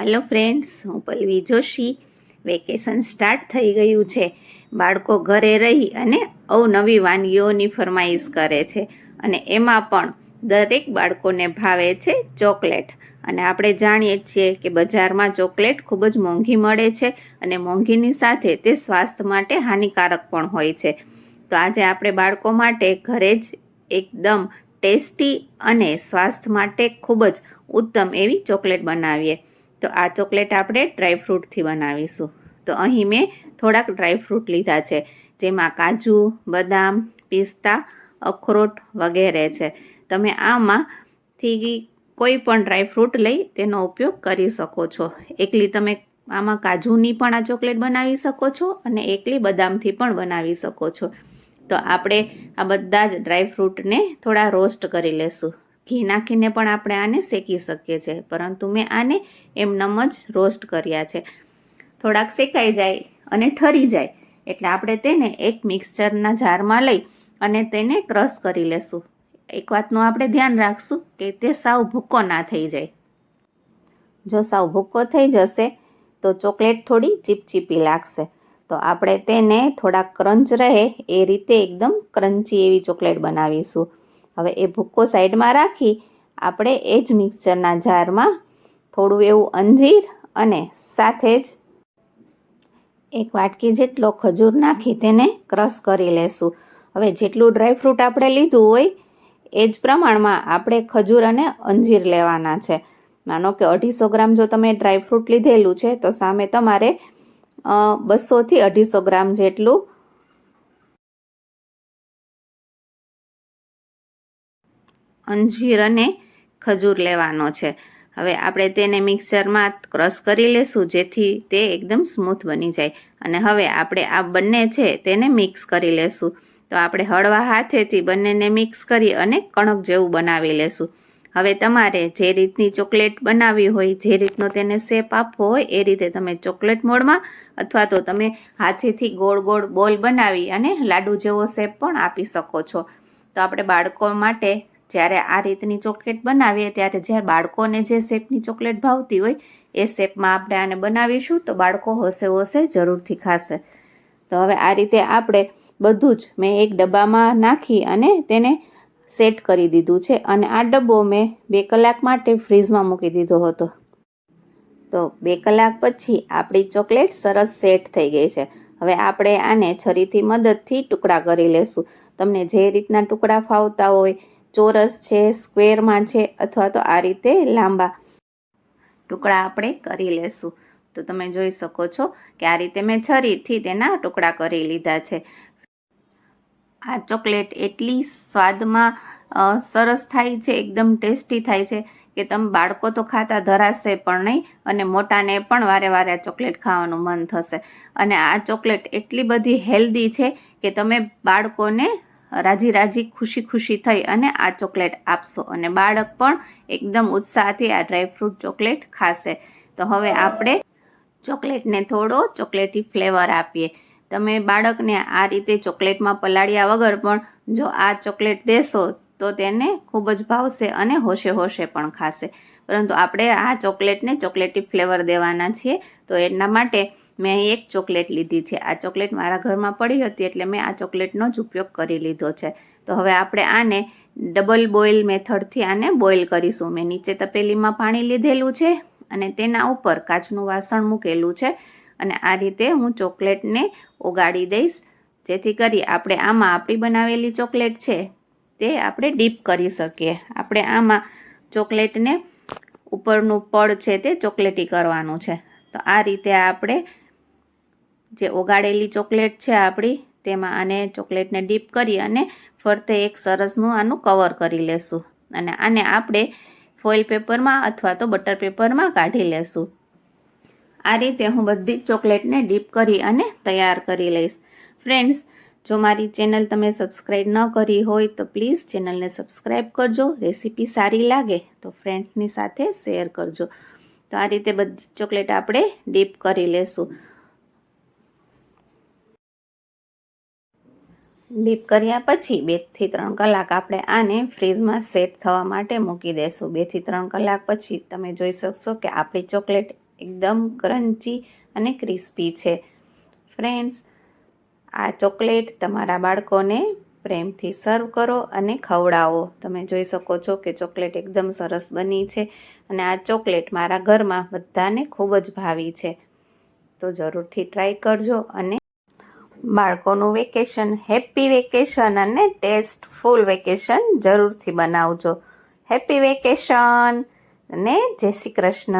Hello friends હું Pallavi Joshi. Vacation start થઈ ગયું છે. બાળકો ઘરે રહી અને અવનવી વાનગીઓની ફરમાઈશ કરે છે. અને એમાં પણ દરેક બાળકોને ભાવે છે ચોકલેટ. અને આપણે જાણીએ છીએ કે બજારમાં ચોકલેટ ખૂબ જ મોંઘી મળે છે અને મોંઘીની સાથે તે સ્વાસ્થ્ય માટે હાનિકારક પણ હોય છે. તો આજે આપણે બાળકો માટે ઘરે જ એકદમ ટેસ્ટી અને સ્વાસ્થ્ય માટે ખૂબ જ ઉત્તમ એવી ચોકલેટ બનાવીએ. તો આ ચોકલેટ આપણે ડ્રાયફ્રૂટથી બનાવીશું. તો અહીં મેં થોડાક ડ્રાયફ્રૂટ લીધા છે, જેમાં કાજુ, બદામ, પિસ્તા, અખરોટ વગેરે છે. તમે આમાંથી કોઈ પણ ડ્રાયફ્રૂટ લઈ તેનો ઉપયોગ કરી શકો છો. એકલી તમે આમાં કાજુની પણ આ ચોકલેટ બનાવી શકો છો અને એકલી બદામથી પણ બનાવી શકો છો. તો આપણે આ બધા જ ડ્રાયફ્રૂટને થોડા રોસ્ટ કરી લેશું. ઘી નાખીને પણ આપણે આને શેકી શકીએ છીએ. પરંતુ મેં આને એમનેમ જ રોસ્ટ કર્યા છે. થોડાક શેકાઈ જાય અને ઠરી જાય. એટલે આપણે તેને એક મિક્સચરના જારમાં લઈ અને તેને ક્રશ કરી લેશું. એક વાતનું આપણે ધ્યાન રાખશું કે તે સાવ ભૂક્કો ના થઈ જાય. જો સાવ ભૂક્કો થઈ જશે તો ચોકલેટ થોડી ચીપચીપી લાગશે. તો આપણે તેને થોડા ક્રંચ રહે એ રીતે એકદમ ક્રન્ચી એવી ચોકલેટ બનાવીશું. હવે એ ભૂક્કો સાઈડમાં રાખી આપણે એ જ મિક્સચરના જારમાં થોડું એવું અંજીર અને સાથે જ એક વાટકી જેટલો ખજૂર નાખી તેને ક્રશ કરી લેશું. હવે જેટલું ડ્રાયફ્રૂટ આપણે લીધું હોય, એ જ પ્રમાણમાં આપણે ખજૂર અને અંજીર લેવાના છે. માનો કે અઢીસો ગ્રામ જો તમે ડ્રાયફ્રૂટ લીધેલું છે, તો સામે તમારે બસોથી અઢીસો ગ્રામ જેટલું અંજીર અને ખજૂર લેવાનો છે. હવે આપણે તેને મિક્સરમાં ક્રશ કરી લેશું, જેથી તે એકદમ સ્મૂથ બની જાય. અને હવે આપણે આ બંને છે તેને મિક્સ કરી લેશું. તો આપણે હળવા હાથેથી બંનેને મિક્સ કરી અને કણક જેવું બનાવી લેશું. હવે તમારે જે રીતની ચોકલેટ બનાવવી હોય, જે રીતનો તેને શેપ આપવો હોય, એ રીતે તમે ચોકલેટ મોડમાં અથવા તો તમે હાથેથી ગોળ ગોળ બોલ બનાવી અને લાડુ જેવો શેપ પણ આપી શકો છો. તો આપણે બાળકો માટે જ્યારે આ રીતની ચોકલેટ બનાવીએ ત્યારે જ્યારે બાળકોને જે શેપની ચોકલેટ ભાવતી હોય, એ શેપમાં આપણે આને બનાવીશું તો બાળકો હોશે હોશે જરૂરથી ખાશે. તો હવે આ રીતે આપણે બધું જ મેં એક ડબ્બામાં નાખી અને તેને સેટ કરી દીધું છે અને આ ડબ્બો મેં બે કલાક માટે ફ્રીઝમાં મૂકી દીધો હતો. તો બે કલાક પછી આપણી ચોકલેટ સરસ સેટ થઈ ગઈ છે. હવે આપણે આને છરીથી મદદથી ટુકડા કરી લેશું. તમને જે રીતના ટુકડા ફાવતા હોય ચોરસ છે, સ્ક્વેરમાં છે અથવા તો આ રીતે લાંબા ટુકડા આપણે કરી લેશું. તો તમે જોઈ શકો છો કે આ રીતે મેં છરીથી તેના ટુકડા કરી લીધા છે. આ ચોકલેટ એટલી સ્વાદમાં સરસ થાય છે, એકદમ ટેસ્ટી થાય છે કે તમે બાળકો તો ખાતા ધરાશે પણ નહીં અને મોટાને પણ વારે વારે આ ચોકલેટ ખાવાનું મન થશે. અને આ ચોકલેટ એટલી બધી હેલ્ધી છે કે તમે બાળકોને રાજી રાજી ખુશી ખુશી થઈ અને આ ચોકલેટ આપશો. અને બાળક પણ એકદમ ઉત્સાહથી આ ડ્રાયફ્રૂટ ચોકલેટ ખાશે. તો હવે આપણે ચોકલેટને થોડો ચોકલેટી ફ્લેવર આપીએ. તમે બાળકને આ રીતે ચોકલેટમાં પલાળ્યા વગર પણ જો આ ચોકલેટ દેશો, તો તેને ખૂબ જ ભાવશે અને હોશે હોશે પણ ખાશે. પરંતુ આપણે આ ચોકલેટને ચોકલેટી ફ્લેવર દેવાના છીએ. તો એના માટે મેં અહીં એક ચોકલેટ લીધી છે. આ ચોકલેટ મારા ઘરમાં પડી હતી એટલે મેં આ ચોકલેટનો જ ઉપયોગ કરી લીધો છે. તો હવે આપણે આને ડબલ બોઇલ મેથડથી આને બોઇલ કરીશું. મેં નીચે તપેલીમાં પાણી લીધેલું છે અને તેના ઉપર કાચનું વાસણ મૂકેલું છે અને આ રીતે હું ચોકલેટને ઓગાળી દઈશ. જેથી કરી આપણે આમાં આપણી બનાવેલી ચોકલેટ છે તે આપણે ડીપ કરી શકીએ. આપણે આમાં ચોકલેટને ઉપરનું પડ છે તે ચોકલેટી કરવાનું છે. તો આ રીતે આપણે જે ઓગાળેલી ચોકલેટ છે આપણી, તેમાં આને ચોકલેટને ડીપ કરી અને ફરતે એક સરસનું આનું કવર કરી લેશું. અને આને આપણે ફોઇલ પેપરમાં અથવા તો બટર પેપરમાં કાઢી લેશું. આ રીતે હું બધી જ ચોકલેટને ડીપ કરી અને તૈયાર કરી લઈશ. ફ્રેન્ડ્સ, જો મારી ચેનલ તમે સબસ્ક્રાઈબ ન કરી હોય તો પ્લીઝ ચેનલને સબસ્ક્રાઈબ કરજો, રેસીપી સારી લાગે તો ફ્રેન્ડ્સની સાથે શેર કરજો. તો આ રીતે બધી ચોકલેટ આપણે ડીપ કરી લેશું. ડીપ કર્યા પછી બેથી ત્રણ કલાક આપણે આને ફ્રીજમાં સેટ થવા માટે મૂકી દઈશું બેથી ત્રણ કલાક પછી તમે જોઈ શકશો કે આપણી ચોકલેટ એકદમ ક્રન્ચી અને ક્રિસ્પી છે. ફ્રેન્ડ્સ, આ ચોકલેટ તમારા બાળકોને પ્રેમથી સર્વ કરો અને ખવડાવો. તમે જોઈ શકો છો કે ચોકલેટ એકદમ સરસ બની છે અને આ ચોકલેટ મારા ઘરમાં બધાને ખૂબ જ ભાવી છે. તો જરૂરથી ટ્રાય કરજો અને બાળકોનું વેકેશન, હેપી વેકેશન અને ટેસ્ટફુલ વેકેશન જરૂરથી બનાવજો. હેપી વેકેશન અને જય શ્રી કૃષ્ણ.